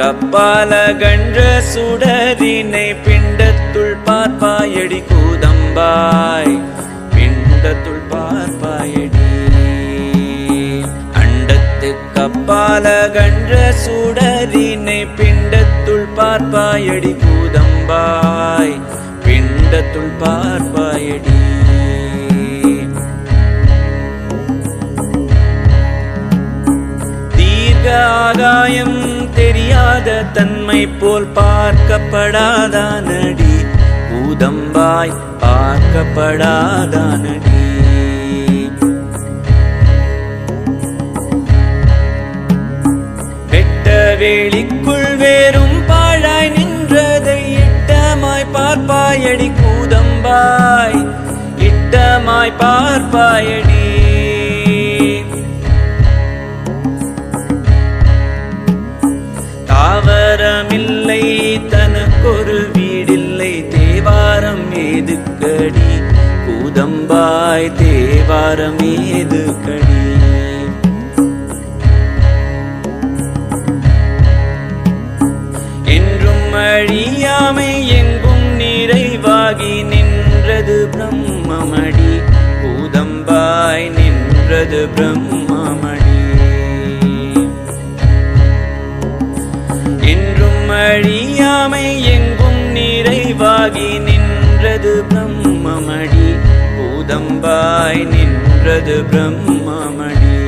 கப்பால கன்ற சுடரினை பிண்டத்துள் பார்ப்பாயடி கூதம்பாய். பிண்டத்துள் பார்ப்பாயடி. அண்டத்து கப்பால கன்ற சுடரினை பிண்டத்துள் பார்ப்பாயடி கூதம்பாய். பிண்டத்துள் பார்ப்பாயடி. தீர்க்க ஆகாயம் தெரியாத தன்மை போல் பார்க்கப்படாதானடி? பூதம்பாய் பார்க்கப்படாதானடி? வெட்ட வேலிக்குள் வேறும் பாழாய் நின்றதை இட்டமாய் பார்ப்பாயடி கூதம்பாய் இட்டமாய் பார்ப்பாயடி. தேவாரம் ஏதுக்கடி பூதம்பாய் தேவாரம் ஏதுக்கடி என்றும் அழியாமை எங்கும் நிறைவாகி நின்றது பிரம்மமடி. பூதம்பாய் நின்றது பிரம்மமடி. என்றும் அழிய நின்றது பிரம்மமடி. பூதம்பாய் நின்றது பிரம்மமடி.